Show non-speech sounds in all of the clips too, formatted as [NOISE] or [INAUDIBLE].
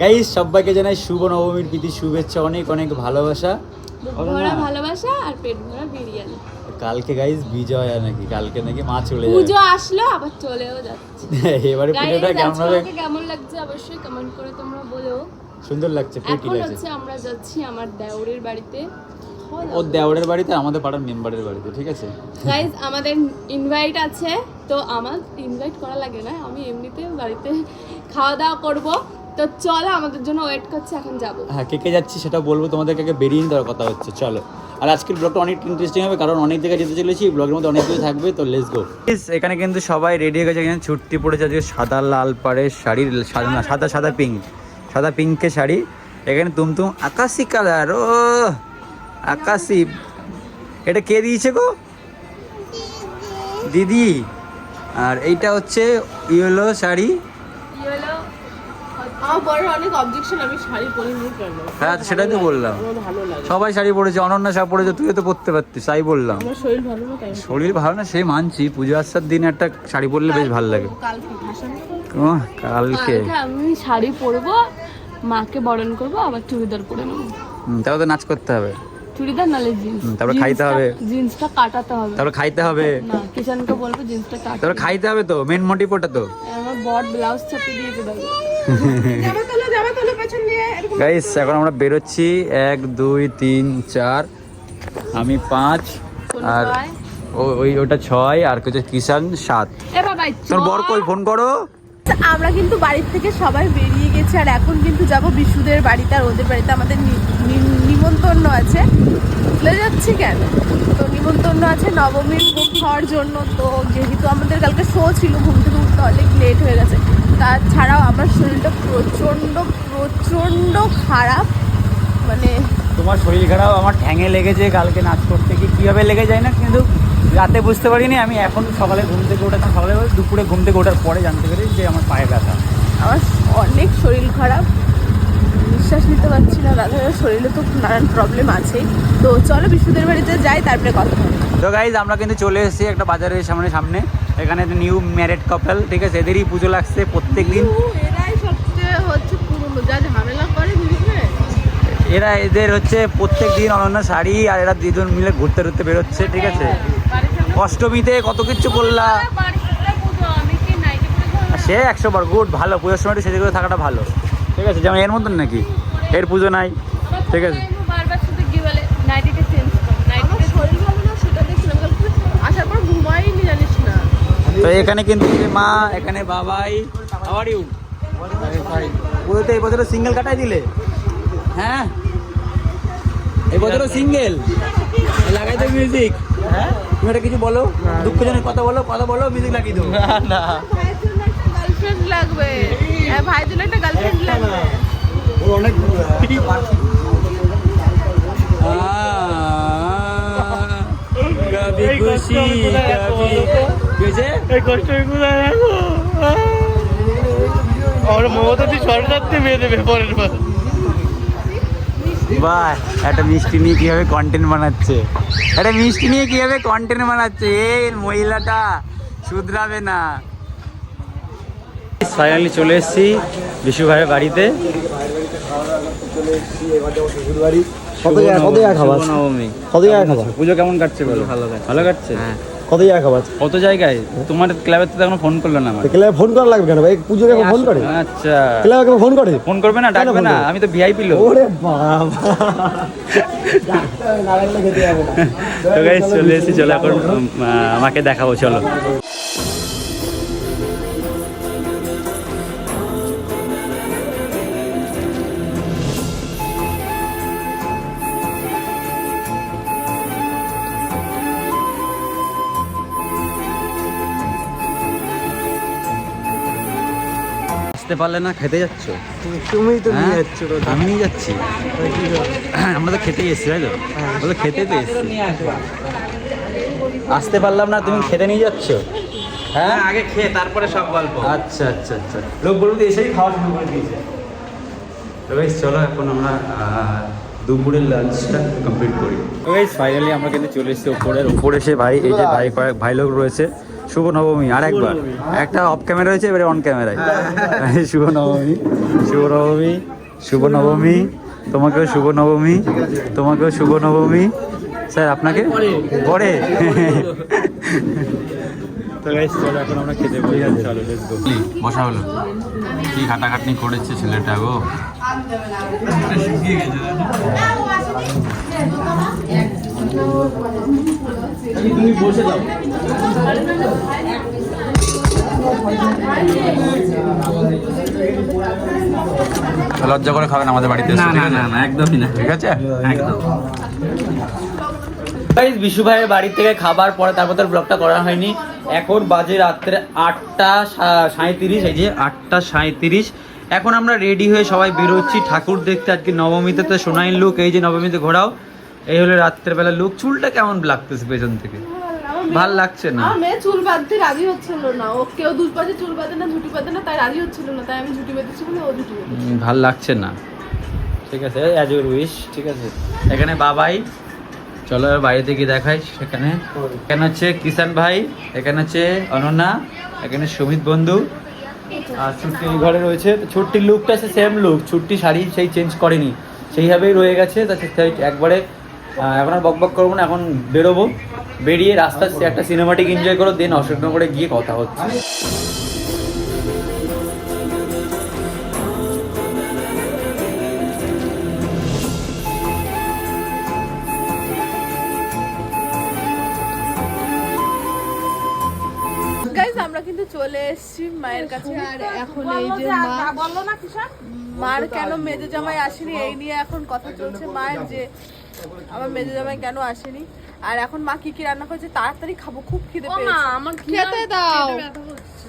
Guys সবাইকে জানাই শুভ নবমীর প্রীতি শুভেচ্ছা অনেক অনেক ভালোবাসা। ভরা ভালোবাসা আর পেট ভরা বিরিয়ানি। কালকে গাইস বিজয় নাকি কালকে নাকি মা চলে পুজো আসলো আবার চলেও যাচ্ছে। [LAUGHS] এবারে পুজোটা কেমন হবে? কেমন লাগছে অবশ্যই কমেন্ট করে তোমরা বলো। সুন্দর লাগছে প্রিটি লাগছে। হচ্ছে আমরা যাচ্ছি আমার দেওরের বাড়িতে। ওর দেওরের বাড়িতে আমাদের পাড়ার মেম্বারের বাড়িতে ঠিক আছে? গাইজ আমাদের ইনভাইট আছে তো আমার ইনভাইট করা লাগে না আমি এমনিতে বাড়িতে খাওয়া দাওয়া করব। তো চলো আমাদের জন্য ওয়েট করছে এখন যাব। হ্যাঁ কে কে যাচ্ছি সেটা বলব তোমাদেরকে আগে বেরিয়ে নিতে কথা হচ্ছে চলো। আর আজকের ব্লগটা অনেক ইন্টারেস্টিং হবে কারণ অনেক জায়গায় যেতে চলেছি ব্লগের মধ্যে অনেক কিছু থাকবে তো লেটস গো এখানে কিন্তু সবাই রেডি হয়ে গেছে এখানে ছুটি পড়েছে আজকে সাদা লাল পাড়ের শাড়ি সাদা না সাদা সাদা পিঙ্ক সাদা পিঙ্কের শাড়ি। এখানে তুমতুম আকাশি কালার ও আকাশি। এটা কে দিয়েছে গো? দিদি। আর এইটা হচ্ছে ইয়েলো শাড়ি। আমার বড় অনেক অবজেকশন আমি শাড়ি পরিনি কেন? হ্যাঁ তো সেটাই তো বললাম। ভালো লাগে। সবাই শাড়ি পরেছে অনন্যা শাড়ি পরেছে তুইও তো পরতে পারতিস তাই বললাম। আমার শরীর ভালো না তাই শরীর ভালো না সে মানছি। পুজো আসার দিন একটা শাড়ি পরলে বেশ ভালো লাগে। কালকে আমি শাড়ি পরবো মাকে বরণ করব আবার চুড়িদার পরে নেব। হুম, তো নাচ করতে হবে। চুড়িদার নালে জিন্স তারপরে খাইতে হবে। জিন্সটা কাটাতে হবে। তারপর খাইতে হবে। না কিষানকে বলব জিন্সটা কাটাতে তারপর খাইতে হবে তো মেন মোটিভ ওটা তো। আমার বট ব্লাউজ চাপিয়ে দিয়ে গাইস এখন আমরা বেরোচ্ছি। এক দুই তিন চার আমি পাঁচ আর ও- ওই ওটা ছয় আর কিছু কিষান সাত। তোর বর কই? ফোন করো। আমরা কিন্তু বাড়ির থেকে সবাই বেরিয়ে গেছি আর এখন কিন্তু যাব বিশুদের বাড়িতে আর ওদের বাড়িতে আমাদের নিমন্ত্রণ আছে। ভুলে যাচ্ছি কেন? তো নিমন্ত্রণ আছে নবমীর ভোগ খাওয়ার জন্য তো যেহেতু আমাদের কালকে শো ছিল ঘুম থেকে উঠতে অনেক লেট হয়ে গেছে। তাছাড়াও আমার শরীরটা প্রচণ্ড প্রচণ্ড খারাপ। মানে তোমার শরীর খারাপ আমার ঠ্যাঙে লেগেছে কালকে নাচ করতে গিয়ে। কীভাবে লেগে যায় না কিন্তু রাতে বুঝতে পারিনি। আমি এখন সকালে ঘুম থেকে ওঠাচ্ছি সকালে দুপুরে ঘুম থেকে ওঠার পরে জানতে পারি যে আমার পায়ে ব্যথা। আমার অনেক শরীর খারাপ। নিঃশ্বাস নিতে পারছি না তাছাড়া শরীরে তো নানান প্রবলেম আছেই তো চলো বিশুদের বাড়িতে যাই তারপরে কথা তো গাইজ আমরা কিন্তু চলে এসেছি একটা বাজারের সামনে সামনে। এখানে একটা নিউ ম্যারেড কাপল ঠিক আছে? এদেরই পুজো লাগছে প্রত্যেক দিন এরা এদের হচ্ছে প্রত্যেক দিন অনন্য শাড়ি আর এরা দুজন মিলে ঘুরতে ঘুরতে বেরোচ্ছে ঠিক আছে? অষ্টমীতে কত কিছু করলা। সে একশো বার গুড ভালো পুজোর সময় একটু সেজে করে থাকাটা ভালো। ঠিক আছে যেমন এর মতন নাকি? এর পুজো নাই ঠিক আছে। বারবার শুধু কি বলে নাইটিটা চেঞ্জ কর আমার নাইটিটা শরীর ভালো না সেটা দেখছিলাম। কালকে আসার পর ঘুমাইনি জানিস না। তো এখানে কিন্তু মা এখানে বাবাই আবার ইউ পুজোতে এই বছর সিঙ্গেল কাটাই দিলে? হ্যাঁ? এই বছরও সিঙ্গেল লাগাই তো মিউজিক হ্যাঁ? তুমি একটা কিছু বলো দুঃখজনক কথা বলো কথা বলো মিউজিক লাগিয়ে দেবো না ভাইয়ের জন্য একটা গার্লফ্রেন্ড লাগবে হ্যাঁ খুশি মমতা সরকারতে মেয়ে দেবে পরের বার। বাহ একটা মিষ্টি নিয়ে কীভাবে কন্টেন্ট বানাচ্ছে? একটা মিষ্টি নিয়ে কীভাবে কন্টেন্ট বানাচ্ছে? এই মহিলাটা শুধরাবে না। ফাইনালি চলে এসেছি বিশু ভাইয়ের বাড়িতে। কত জায়গা কত জায়গা খাবার? নবমী কত জায়গা খাবার? পুজো কেমন কাটছে বলো? ভালো ভালো কাটছে? কত জায়গা খাবার? কত জায়গায়? তোমার ক্লাবের তো এখনও ফোন করল না আমার ক্লাবে ফোন করা লাগবে কেন ভাই? পুজোকে এখন ফোন করে? আচ্ছা। ক্লাবে কেউ ফোন করে? ফোন করবে না কেন ডাকবে না? আমি তো ভিআইপি লোক। ওরে বাবা। তো গাইস চলে এসেছি চলো এখন আমাকে দেখাবো চলো। আসতে পারলে না খেতে যাচ্ছ? তুমি তো নিয়ে হ্যাঁ? যাচ্ছ আমি নিয়ে যাচ্ছি। আমরা তো খেতেই এসছি তাই তো? বলে খেতে তো এসছি। আসতে পারলাম না তুমি খেতে নিয়ে যাচ্ছ? হ্যাঁ? আগে খেয়ে তারপরে সব গল্প। আচ্ছা আচ্ছা আচ্ছা। লোক বলতে এসেই খাওয়া শুরু করে দিয়েছে। তো চলো এখন আমরা দুপুরের লাঞ্চটা কমপ্লিট করি। তো বেশ ফাইনালি আমরা কিন্তু চলে এসেছি ওপরের ওপরে এসে ভাই এই যে ভাই কয়েক ভাই লোক রয়েছে। শুভ নবমী আর একবার। একটা অফ ক্যামেরা হয়েছে এবারে অন ক্যামেরায় [LAUGHS] শুভ নবমী শুভ নবমী শুভ নবমী তোমাকেও শুভ নবমী তোমাকেও শুভ নবমী স্যার আপনাকে? পরে। [LAUGHS] তো গাইস চলো এখন আমরা খেতে বসে। চলো লেটস গো বসা হলো। কি খাটাখাটনি করেছে ছেলেটা গো? শুকিয়ে গেছে [LAUGHS] তুমি বসে যাও লজ্জা করে খাবেন আমাদের বাড়িতে না না না না একদমই না। ঠিক আছে? একদম। গাইজ বিশু ভাইয়ের বাড়ি থেকে খাবার পরে তারপর তার ব্লগটা করা হয়নি। এখন বাজে রাত্রে আটটা সা- সাঁইত্রিশ এই যে আটটা সাঁইত্রিশ। এখন আমরা রেডি হয়ে সবাই বেরোচ্ছি ঠাকুর দেখতে। আজকে নবমীতে তো সোনাইন লুক এই যে নবমীতে ঘোরাও। এই হলো রাত্রের বেলা লুক। চুলটা কেমন লাগতেছে পেছন থেকে? ভালো লাগছে না? মেয়ে চুল বাঁধতে রাজি হচ্ছিল না। ও কেউ দুধ পাতে চুল বাঁধে না ঝুটি বাঁধে না তাই রাজি হচ্ছিল না। তাই আমি ঝুটি বেঁধেছি বলে ও ঝুটি ভালো লাগছে না। ঠিক আছে অ্যাজ ইউর উইশ ঠিক আছে। এখানে বাবাই চলো এবার বাইরে থেকে দেখাই। সেখানে এখানে হচ্ছে কিষান ভাই এখানে হচ্ছে অনন্যা এখানে সুমিত বন্ধু। আর ছুট্টি এই ঘরে রয়েছে। তো ছুট্টির লুকটা সেম লুক ছুট্টি শাড়ি সেই চেঞ্জ করেনি। সেইভাবেই রয়ে গেছে। তা একবারে এখন আর বক বক করব না এখন বেরোবো। বেরিয়ে রাস্তা একটা সিনেমাটিক এনজয় করো দেন অশোকনগরে গিয়ে কথা হচ্ছে। গাইজ আমরা কিন্তু চলে এসেছি মায়ের কাছে। আর এখন এই যে মা বলল না মার কেন মেজে জামাই আসেনি এই নিয়ে এখন কথা চলছে মায়ের যে আমার মেজে জামাই কেন আসেনি? আর এখন মা কি কি রান্না করেছে তাড়াতাড়ি খাব খুব খিদে পেয়েছে। আমার খেতে দাও।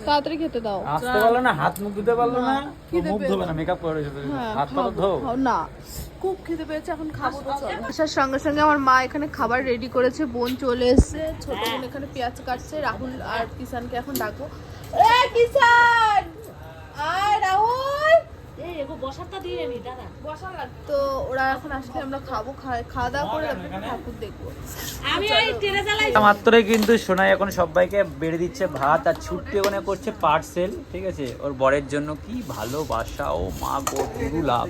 তাড়াতাড়ি খেতে দাও। আসতে পারল না হাত মুখ ধুতে পারল না। খিদে মুখ ধোবে না মেকআপ করে এসেছে। হাত পা ধো না। খুব খিদে পেয়েছে এখন খাব তো চলো। আসার সঙ্গে সঙ্গে আমার মা এখানে খাবার রেডি করেছে বোন চলে এসেছে ছোট বোন এখানে পেঁয়াজ কাটছে রাহুল আর কিষানকে এখন ডাকবো। এ কিষান! আয় রাহুল! তো ওরা এখন আসলে আমরা খাব খা- খাওয়া দাওয়া করে ঠাকুর দেখব। মাত্রই কিন্তু সোনাই এখন সবাইকে বেড়ে দিচ্ছে ভাত আর ওখানে করছে পার্সেল ঠিক আছে? ওর বরের জন্য কি ভালোবাসা ও মা গো গুরু লাভ।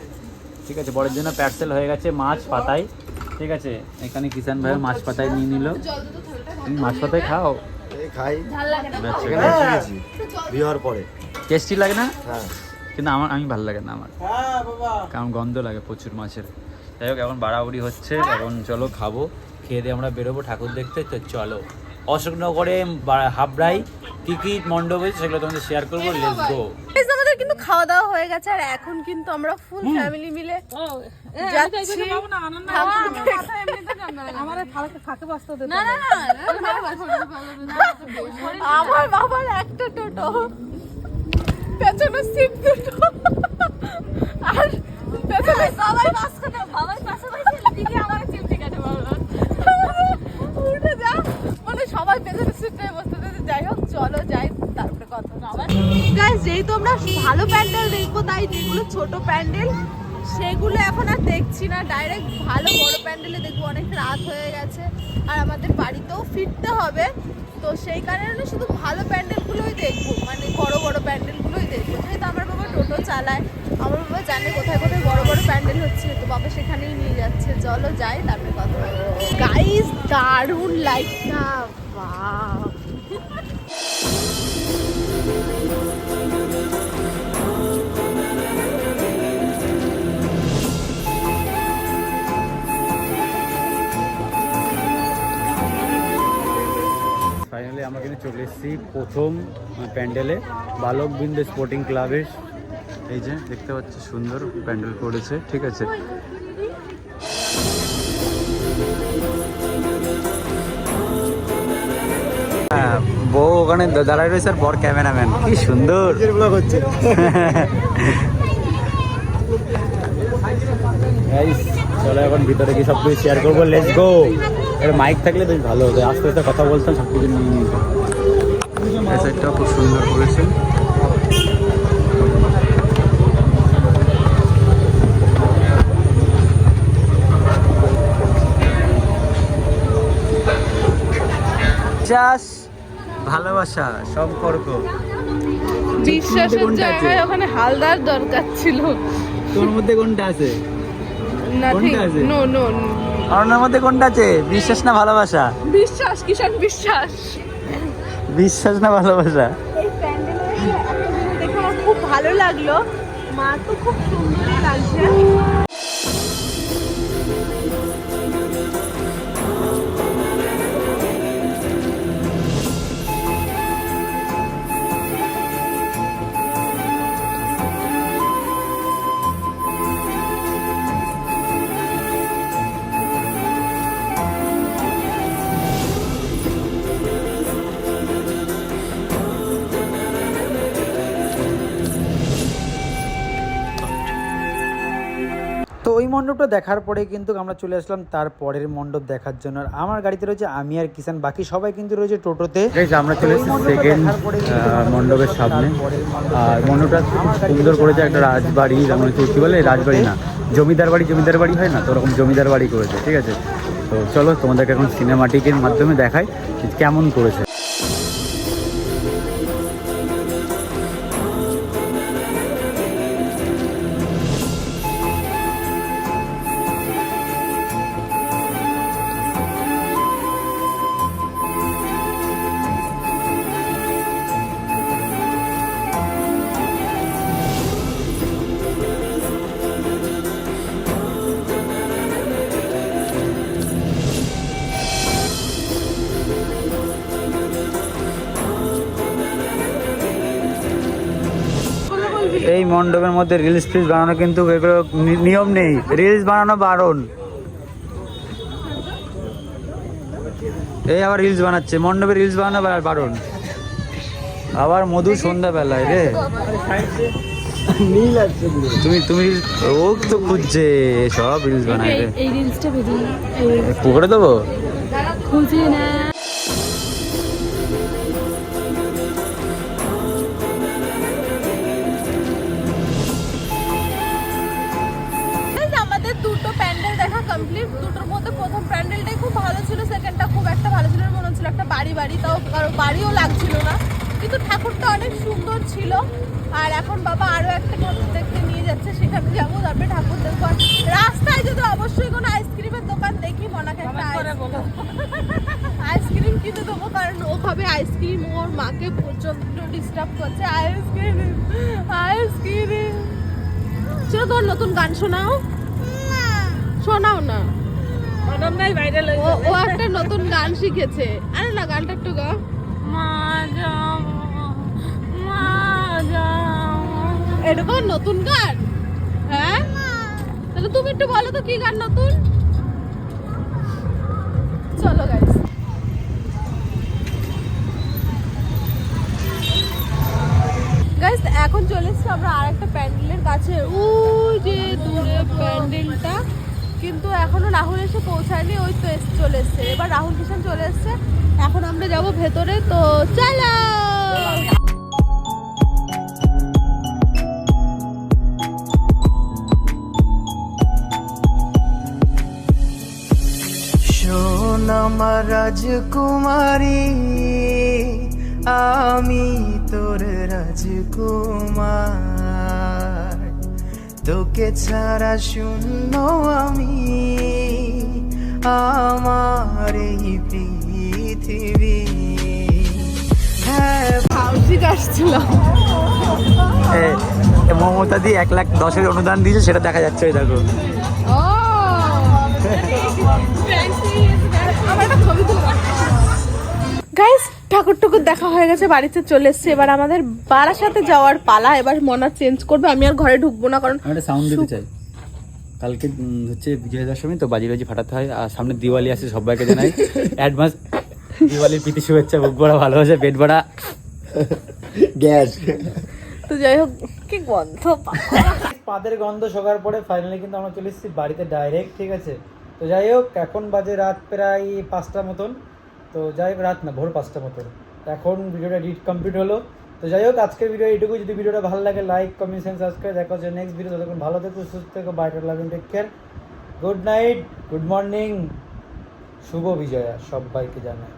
ঠিক আছে বরের জন্য পার্সেল হয়ে গেছে মাছ পাতায় ঠিক আছে? এখানে কিষান ভাই মাছ পাতায় নিয়ে নিল। তুমি মাছ পাতায় খাও? খাই। আচ্ছা, বিহার পরে। টেস্টি লাগে না? হ্যাঁ। কিন্তু আমার আমি ভালো লাগে না আমার কারণ গন্ধ লাগে প্রচুর মাছের যাই হোক এখন বাড়াবাড়ি হচ্ছে এখন চলো খাব খেয়ে দিয়ে আমরা বেরোবো ঠাকুর দেখতে তো চলো অশোকনগরে হাবড়াই কী কী মণ্ডপ হয়েছে সেগুলো তোমাদের শেয়ার করব লেটস গো আমাদের কিন্তু খাওয়া দাওয়া হয়ে গেছে আর এখন কিন্তু আমরা ফুল ফ্যামিলি মিলে যাচ্ছি ঠাকুর দেখতে। না, না, না, আমার বাবার একটা টোটো পেছনে সিট দুটো আর পেছনে সবাই মাঝখানে বাবার পাশাপাশি দিদি আমার চিমটি কাটে বাবা উঠে যা। মানে সবাই পেছনে সিটটায় বসতে দিতে যাই হোক চলো যাই তারপরে কথা গাইস যেহেতু আমরা ভালো প্যান্ডেল দেখব তাই যেগুলো ছোট প্যান্ডেল সেগুলো এখন আর দেখছি না। ডাইরেক্ট ভালো বড় প্যান্ডেলে দেখব। অনেক রাত হয়ে গেছে আর আমাদের বাড়িতেও ফিরতে হবে। তো সেই কারণে শুধু ভালো প্যান্ডেলগুলোই দেখব মানে বড় বড় প্যান্ডেলগুলোই দেখব। যেহেতু আমার বাবা টোটো চালায়, আমার বাবা জানে কোথায় কোথায় বড় বড় প্যান্ডেল হচ্ছে, তো বাবা সেখানেই নিয়ে যাচ্ছে। চলো যায় তারপরে কথা গাইজ দারুণ লাইটটা বাহ। আমরা কিন্তু চলে এসেছি প্রথম প্যান্ডেলে। বালক বিন্দু স্পোর্টিং ক্লাবের এই যে দেখতে পাচ্ছি সুন্দর প্যান্ডেল করেছে ঠিক আছে? হ্যাঁ, বউ ওখানে দাঁড়ায় রয়েছে আর বর ক্যামেরাম্যান। কি সুন্দর। হচ্ছে। চলো এখন ভিতরে গিয়ে সব কিছু শেয়ার করব। লেটস গো এর মাইক থাকলে বেশ ভালো হতো। আস্তে আস্তে কথা বলতাম সব কিছু নিয়ে নিত এই সাইডটাও খুব সুন্দর করেছে। চাষ ভালোবাসা সম্পর্ক। বিশ্বাসের কোনটা আছে? জায়গায় ওখানে হালদার দরকার ছিল। তোর মধ্যে কোনটা আছে? না ঠিক কোনটা আছে? নো নো অরণ্যের মধ্যে কোনটা আছে? বিশ্বাস না ভালোবাসা? বিশ্বাস কিষান বিশ্বাস। বিশ্বাস না ভালোবাসা? এই প্যান্ডেলের দেখে আমার খুব ভালো লাগল। মা তো খুব সুন্দরই লাগছে ওই মণ্ডপটা দেখার পরে কিন্তু আমরা চলে আসলাম তার পরের মণ্ডপ দেখার জন্য। আর আমার গাড়িতে রয়েছে আমি আর কিষান বাকি সবাই কিন্তু রয়েছে টোটোতে। আমরা চলে এসেছি সেকেন্ড মণ্ডপের সামনে। আর মণ্ডপটা সুন্দর করেছে একটা রাজবাড়ি যেমন হচ্ছে কী বলে? রাজবাড়ি না। জমিদার বাড়ি জমিদার বাড়ি হয় না? তো ওরকম জমিদার বাড়ি করেছে ঠিক আছে? তো চলো তোমাদেরকে এখন সিনেমাটিকের মাধ্যমে দেখাই কেমন করেছে। এই মণ্ডপের মধ্যে রিলস ফিলস বানানো কিন্তু এগুলো নিয়ম নেই। রিলস বানানো বারণ। এই আবার রিলস বানাচ্ছে। মণ্ডপে রিলস বানানো বারণ। আবার মধু সন্ধ্যাবেলায় রে। তুমি তুমি ও তো খুঁজছে। সব রিলস বানায় রে। এই রিলসটা বেরিয়ে পুকুরে দেবো? খুঁজে না। একটা ভালো ছিল মনে হচ্ছিল একটা বাড়ি বাড়ি তাও কারও বাড়িও লাগছিল না। কিন্তু ঠাকুরটা অনেক সুন্দর ছিল। আর এখন বাবা আরও একটা ঠাকুর দেখতে নিয়ে যাচ্ছে সেখানে যাব। তারপরে ঠাকুর দেখব। আর রাস্তায় যদি অবশ্যই কোনো আইসক্রিমের দোকান দেখি মনাকে একটা আইসক্রিম কিনে দেবো কারণ ও খাবে আইসক্রিম ওর মাকে প্রচণ্ড ডিস্টার্ব করছে। আইসক্রিম আইসক্রিম চলো তোর নতুন গান শোনাও। শোনাও না। ও ও একটা নতুন গান শিখেছে। আরে না গানটা একটু গা এরকম নতুন গান? হ্যাঁ? তাহলে তুমি একটু বলো তো কি গান নতুন? চলো গাইস গাইস এখন চলে এসছি আমরা আরেকটা প্যান্ডেলের কাছে। ওই যে দূরে প্যান্ডেলটা। কিন্তু এখনও রাহুল এসে পৌঁছায়নি, ওই তো চলে এসছে। এবার রাহুল কিষান চলে এসছে। এখন আমরা যাব ভেতরে, তো চলো! আমার রাজকুমারী, আমি তোর রাজকুমার। তোকে ছাড়া শূন্য আমি আমার এই পৃথিবী। হ্যাঁ মমতা দিয়ে এক লাখ দশের অনুদান দিয়েছে সেটা দেখা যাচ্ছে ওই দেখো। [LAUGHS] আমার ছবি তুলো। গাইস ঠাকুর টুকুর দেখা হয়ে গেছে বাড়িতে চলে এসছে। এবার আমাদের বারাসাতে যাওয়ার পালা এবার মনা চেঞ্জ করবে। আমি আর ঘরে ঢুকবো না কারণ একটা সাউন্ড দিতে চাই। কালকে হচ্ছে বিজয়া দশমী তো বাজি বাজি ফাটাতে হয়। আর সামনে দিওয়ালি আসে সবাইকে জানাই। [LAUGHS] অ্যাডভান্স দিওয়ালির প্রীতি শুভেচ্ছা বুক ভরা ভালোবাসা পেট ভরা। গ্যাস। তো যাই হোক কি গন্ধ পাদের গন্ধ শোকার পরে ফাইনালি কিন্তু আমরা চলে এসেছি বাড়িতে ডাইরেক্ট ঠিক আছে? তো যাই হোক এখন বাজে রাত প্রায় পাঁচটা মতন। তো যাই হোক, রাত না, ভোর পাঁচটা মতো। এখন ভিডিওটা এডিট কমপ্লিট হলো। তো যাই হোক, আজকের ভিডিও এইটুকু। যদি ভিডিওটা ভালো লাগে লাইক কমেন্ট সেন্স সাবস্ক্রাইব দেখা হচ্ছে নেক্সট ভিডিও ততক্ষণ ভালো থেকো, সুস্থ থেকো। বাইটার লাগুন take care good night good morning শুভ বিজয়া, সবাইকে জানাই।